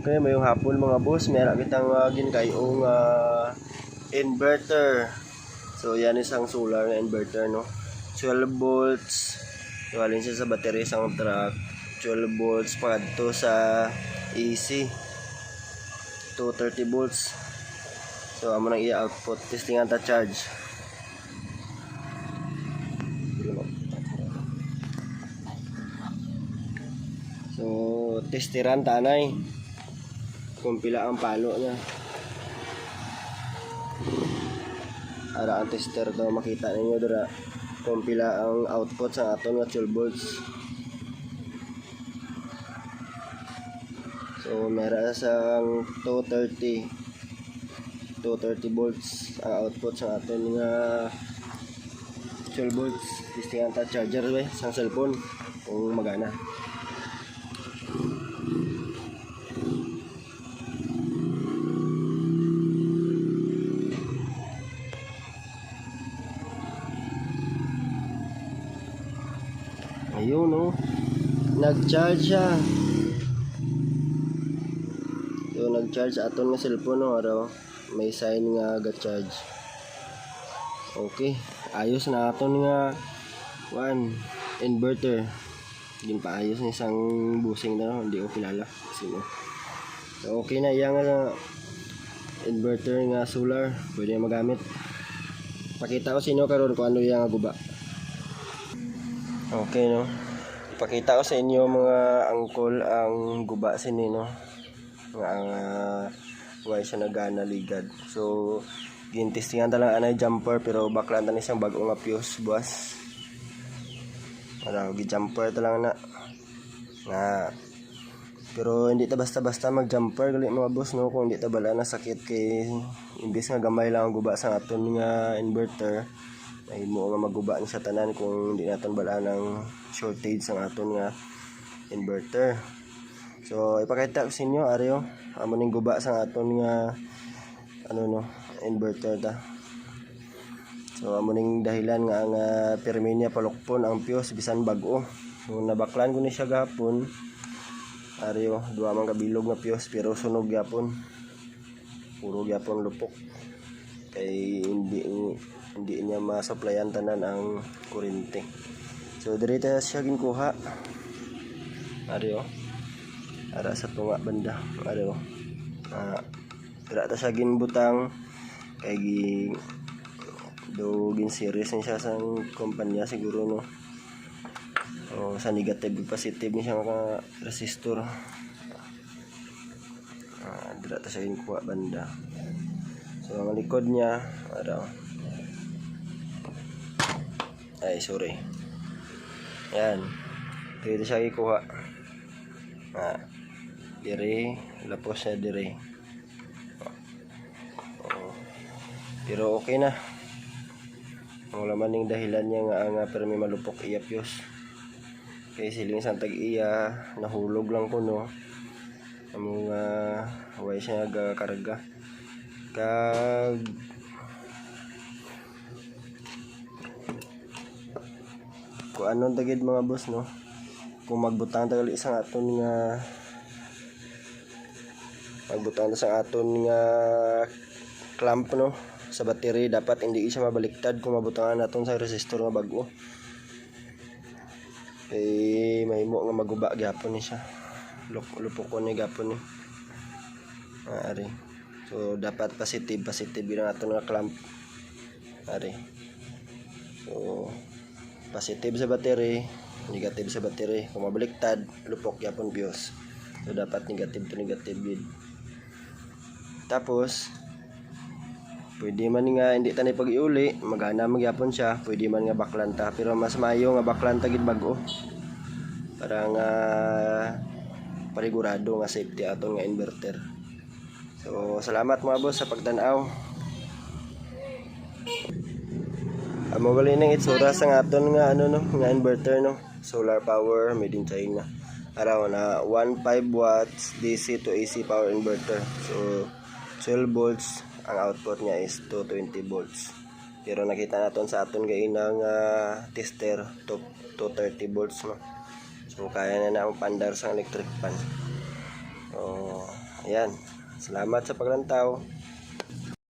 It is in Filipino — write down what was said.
Okay, may hapon mga boss. Meron kitang uh, ginkayong uh, inverter. So, yan isang solar na inverter, no? 12 volts. Iwalin siya sa battery sa truck. 12 volts pa to sa AC. 230 volts. So, amo nang i-output. Testing ang charge. So, testiran tanay kung pila ang palo niya. Ara ang tester daw makita ninyo dira kung pila ang output sa aton nga 12 volts. So meron sa 230 230 volts ang output sa aton nga 12 volts. Testingan ta charger we sa cellphone kung magana. Ayun no. Nag-charge siya. So nag-charge aton nga cellphone no araw. May sign nga ga-charge. Okay. Ayos na aton nga one inverter. Din pa ayos ni isang busing na no. hindi ko kilala sino. So okay na yang nga inverter nga solar pwede magamit. Pakita ko sa inyo karon kung ano yung guba. Okay, no? Ipakita ko sa inyo mga angkol ang guba sini, no? Nga uh, why siya nagana ligad. So, gintistingan talang anay jumper pero baklan ta ni siyang bago nga fuse buwas. Ara gi jumper talang na. Nga pero hindi ta basta-basta mag-jumper gali mga boss no kung hindi ta bala na sakit kay imbis nga gamay lang ang guba sa aton nga inverter ay mo nga maguba sa tanan kung hindi naton bala ng shortage sa aton nga inverter. So ipakita ko sa inyo aryo. Amo ning guba sa aton nga ano no inverter ta. So amo ning dahilan nga ang uh, perminya palukpon ang fuse bisan bag-o. So nabaklan ko ni siya gahapon. Aryo duha man kabilog nga fuse pero sunog gyapon puro gyapon lupok kay hindi hindi niya masupplyan tanan ang kuryente. So direta siya ginkuha. Ari oh. Ara sa tunga banda. Ari oh. Ah dira ta siya ginbutang. Kay gi do gin series ni siya sa kumpanya siguro no. O sa negative positive ni siya mga resistor. Ah dira ta siya ginkuha banda so ang likod niya oh ay sorry. Yan. Dito siya ikuha ah dire. Lapos siya dire. Oo. pero okay na. Wala man ning dahilan niya nga nga pero may malupok iya pyos kay siling santag iya nahulog lang ko no? Ang mga way siya nagakarga kag kung anong tagid mga boss no? Kung magbutang tagal isang aton nga magbutang sa aton nga clamp no? Sa battery dapat hindi siya mabaliktad kung mabutangan naton sa resistor nga bago. Eh mahimo nga maguba gyapon ni siya. Lup lupokon ni gapon ni. Ari so dapat positive positive lang aton nga clamp ari so positive sa battery negative sa battery kung mabaliktad lupok yapon bios. So dapat negative to negative yun tapos pwede man nga hindi tanay pag-iuli magana magyapon siya pwede man nga baklanta pero mas mayo nga baklanta gid bago para nga parigurado nga safety aton nga inverter so salamat mga boss sa pagtanaw Amo gali nang itsura sa aton nga ano no, nga inverter no. Solar power made in China. Araw na 15 watts DC to AC power inverter. So 12 volts ang output niya is 220 volts. Pero nakita naton sa aton gay nga tester to 230 volts no. So kaya na na ang pandar sa electric pan. So Ayan. Salamat sa paglantaw.